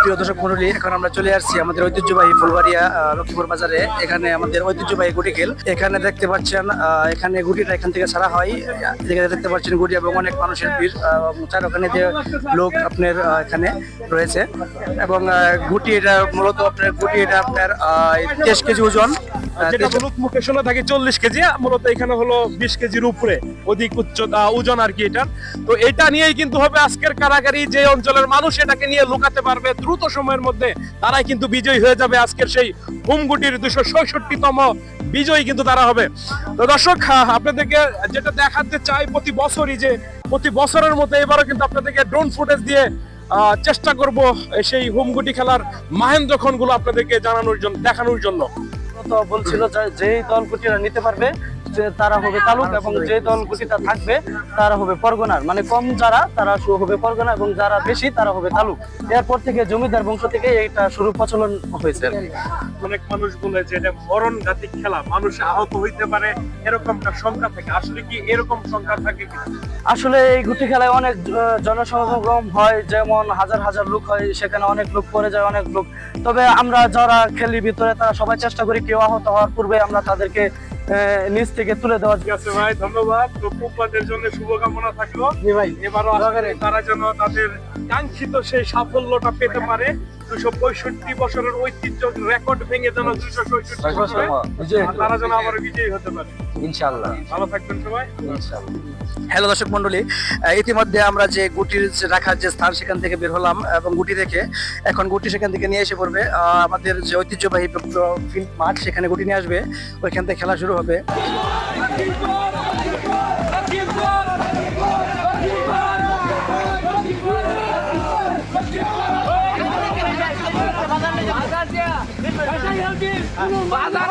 প্রিয় দর্শক মন্ডলী, এখন আমরা চলে আসছি আমাদের ঐতিহ্যবাহী ফুলবাড়িয়া লক্ষ্মীপুর বাজারে। এখানে আমাদের ঐতিহ্যবাহী গুটি খেল। এখানে দেখতে পাচ্ছেন এখানে গুটিটা এখান থেকে ছাড়া হয়। এখানে দেখতে পাচ্ছেন গুটি এবং অনেক মানুষের ভিড় চার ওখানে যে লোক আপনার এখানে রয়েছে। এবং গুটি এটা মূলত আপনার, গুটি এটা আপনার তেইশ কেজি ওজন। যেটা হলুদ মুখে শোনা থাকে চল্লিশ কেজি মূলত এখানে হলো বিশ কেজির উপরে অধিক উচ্চতা ওজন আর কি এটার তো এটা নিয়েই কিন্তু হবে আজকের কারাগারি যে অঞ্চলের মানুষ এটাকে নিয়ে লুকাতে পারবে। দ্রুত সময়ের মধ্যে তারাই কিন্তু বিজয়ী হয়ে যাবে আজকের সেই হুমগুটির দুশো ছয়ষট্টিতম বিজয়ী কিন্তু তারা হবে। তো দর্শক আপনাদেরকে যেটা দেখাতে চাই প্রতি বছরই যে প্রতি বছরের মতো এবারও কিন্তু আপনাদেরকে ড্রোন ফুটেজ দিয়ে আহ, চেষ্টা করব সেই হুমগুটি খেলার মাহেন্দ্র ক্ষণগুলো আপনাদেরকে জানানোর জন্য দেখানোর জন্য। তো বলছিল যে যেই দল গুটিরা নিতে পারবে যে তারা হবে তালুক এবং যে দল গুটিটা থাকবে তারা হবে পরগনার। মানে কম যারা তারা হবে পরগনা এবং যারা বেশি তারা হবে তালুক। এরপর থেকে জমিদার বংশ থেকে এটা শুরু প্রচলন হয়েছে। অনেক মানুষ বলে যে এটা মরণ জাতিক খেলা মানুষ আহত হইতে পারে এরকমটা সংখ্যা থাকে। আসলে কি এরকম সংখ্যা থাকে আসলে এই গুটি খেলায় অনেক জনসমাগম হয় যেমন হাজার হাজার লোক হয় সেখানে অনেক লোক পড়ে যায় অনেক লোক। তবে আমরা যারা খেলি ভিতরে তারা সবাই চেষ্টা করি কেউ আহত হওয়ার পূর্বে আমরা তাদেরকে নিচ থেকে তুলে দেওয়া ঠিক আছে ভাই ধন্যবাদ। তো পুপাদের জন্য শুভকামনা থাকল। ভাই এবারও আগারে তারা যেন তাদের কাঙ্ক্ষিত সেই সাফল্যটা পেতে পারে। দুশো পঁয়ষট্টি বছরের ঐতিহ্য রেকর্ড ভেঙে যেন দুশো তারা যেন আবার বিজয়ী হতে পারে। ইনশাআল্লাহ। ভালো থাকবেন সবাই। ইনশাআল্লাহ। হ্যালো দর্শক মন্ডলী ইতিমধ্যে আমরা যে গুটির রাখার যে স্থান সেখান থেকে বের হলাম এবং গুটি থেকে এখন গুটি সেখান থেকে নিয়ে এসে পড়বে। আমাদের যে ঐতিহ্যবাহী ফিল্ড মাঠ সেখানে গুটি নিয়ে আসবে। ওইখান থেকে খেলা শুরু হবে। বাজার